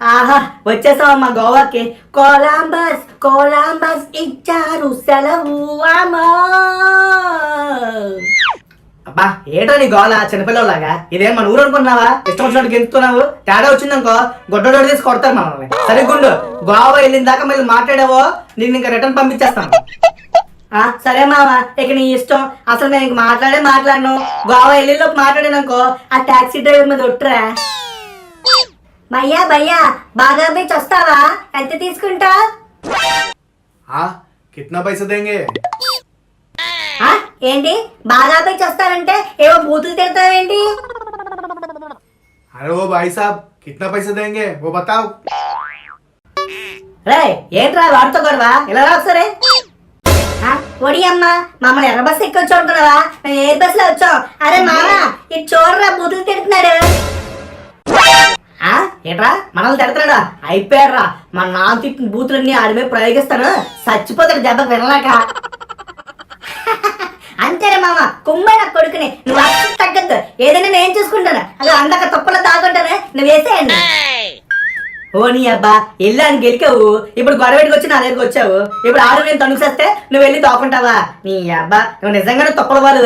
ఆహా వచ్చేసావమ్మా గోవాకి. Columbus Columbus ఇచ్చారు సెలవు అబ్బా ఏటో నీ గోల చిన్నపిల్లలాగా? ఇదేం మన ఊరు అనుకున్నావా? ఇష్టం వచ్చినట్టు గెంతుతున్నావు తేడా వచ్చిందనుకో గొడ్డోడు తీసి కొడతారు మనల్ని. సరే గుండు గోవా వెళ్ళిన దాకా మళ్ళీ మాట్లాడావో నేను ఇంకా రిటర్న్ పంపించేస్తాను. ఆ, సరే మామ ఇక నీ ఇష్టం. అసలు నేను ఇంక మాట్లాడే మాట్లాడను. గోవా వెళ్ళిలోపు మాట్లాడాననుకో ఆ టాక్సీ డ్రైవర్ మీద ఒట్టురా. భయ్యా భయ్యా బాగా బీచ్ వస్తావా ఎంత తీసుకుంటా हाँ कितना पैसा देंगे ఆ, ఏంటి బాగా బీచ్ వస్తారంటే ఏవో బూతులు తిడతావేంటి अरे वो भाई साहब कितना पैसा देंगे वो बताओ రే ఏంట్రా వాడితో గొడవ ఇలా రా ఒకసారి ఆ, ఒడి అమ్మ మమ్మల్ని ఎర్ర బస్ ఎక్కి వచ్చావు అనుకున్నావా మేము ఏ బస్ లో వచ్చాం అరే మామ ఇది చూడరా బూతులు తిడుతున్నాడు ఆ, ఏట్రా? మనల్ని తిడతాడా అయిపోయాడ్రా. మన నాన్న తిట్టిన బూతులన్నీ ఆడి మీద ప్రయోగిస్తాను. చచ్చిపోతాడు దెబ్బ వినలేక. అంతేరా మామ కుమ్మైన కొడుకుని. నువ్వు అస్సలు తగ్గద్దు. ఏదైనా నేను చూసుకుంటాను. అది అందక తప్పులో తాగుంటాను. నువ్వు వేసేయండి. ఓ నీ అబ్బా వెళ్ళాను గెలికావు. ఇప్పుడు గొడవడికి వచ్చి నా దగ్గరికి వచ్చావు? ఇప్పుడు ఆడు నేను తణుకు చేస్తే నువ్వు వెళ్ళి తోకుంటావా? నీ అబ్బా నువ్వు నిజంగానే తొప్పల వాళ్ళు